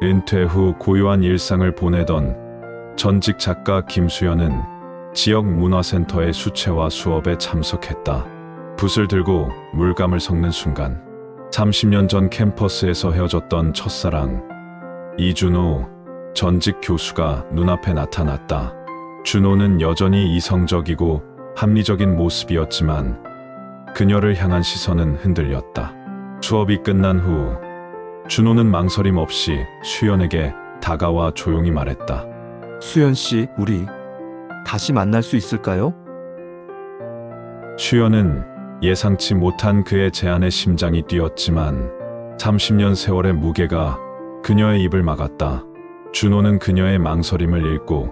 은퇴 후 고요한 일상을 보내던 전직 작가 김수연은 지역 문화센터의 수채화 수업에 참석했다. 붓을 들고 물감을 섞는 순간 30년 전 캠퍼스에서 헤어졌던 첫사랑 이준호 전직 교수가 눈앞에 나타났다. 준호는 여전히 이성적이고 합리적인 모습이었지만 그녀를 향한 시선은 흔들렸다. 수업이 끝난 후 준호는 망설임 없이 수연에게 다가와 조용히 말했다. 수연 씨, 우리 다시 만날 수 있을까요? 수연은 예상치 못한 그의 제안에 심장이 뛰었지만 30년 세월의 무게가 그녀의 입을 막았다. 준호는 그녀의 망설임을 읽고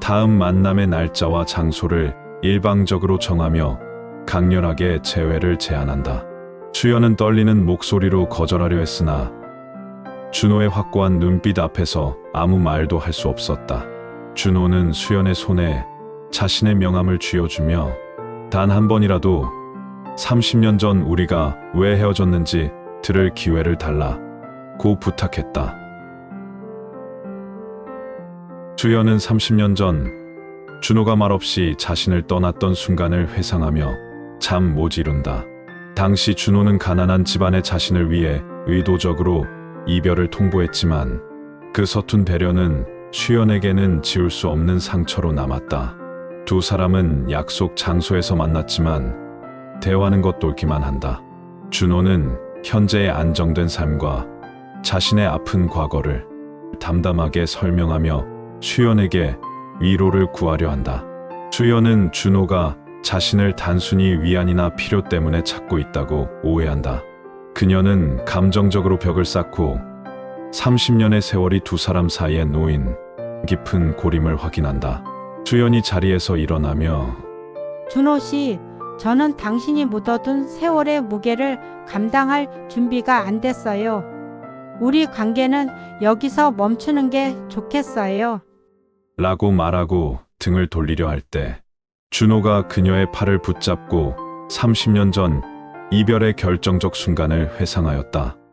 다음 만남의 날짜와 장소를 일방적으로 정하며 강렬하게 재회를 제안한다. 수연은 떨리는 목소리로 거절하려 했으나 준호의 확고한 눈빛 앞에서 아무 말도 할 수 없었다. 준호는 수연의 손에 자신의 명함을 쥐어주며 단 한 번이라도 30년 전 우리가 왜 헤어졌는지 들을 기회를 달라 고 부탁했다. 수연은 30년 전 준호가 말없이 자신을 떠났던 순간을 회상하며 잠 못 이룬다. 당시 준호는 가난한 집안의 자신을 위해 의도적으로 이별을 통보했지만 그 서툰 배려는 수연에게는 지울 수 없는 상처로 남았다. 두 사람은 약속 장소에서 만났지만 대화는 겉돌기만 한다. 준호는 현재의 안정된 삶과 자신의 아픈 과거를 담담하게 설명하며 수연에게 위로를 구하려 한다. 수연은 준호가 자신을 단순히 위안이나 필요 때문에 찾고 있다고 오해한다. 그녀는 감정적으로 벽을 쌓고 30년의 세월이 두 사람 사이에 놓인 깊은 고림을 확인한다. 수연이 자리에서 일어나며 준호 씨, 저는 당신이 묻어둔 세월의 무게를 감당할 준비가 안 됐어요. 우리 관계는 여기서 멈추는 게 좋겠어요. 라고 말하고 등을 돌리려 할 때 준호가 그녀의 팔을 붙잡고 30년 전 이별의 결정적 순간을 회상하였다.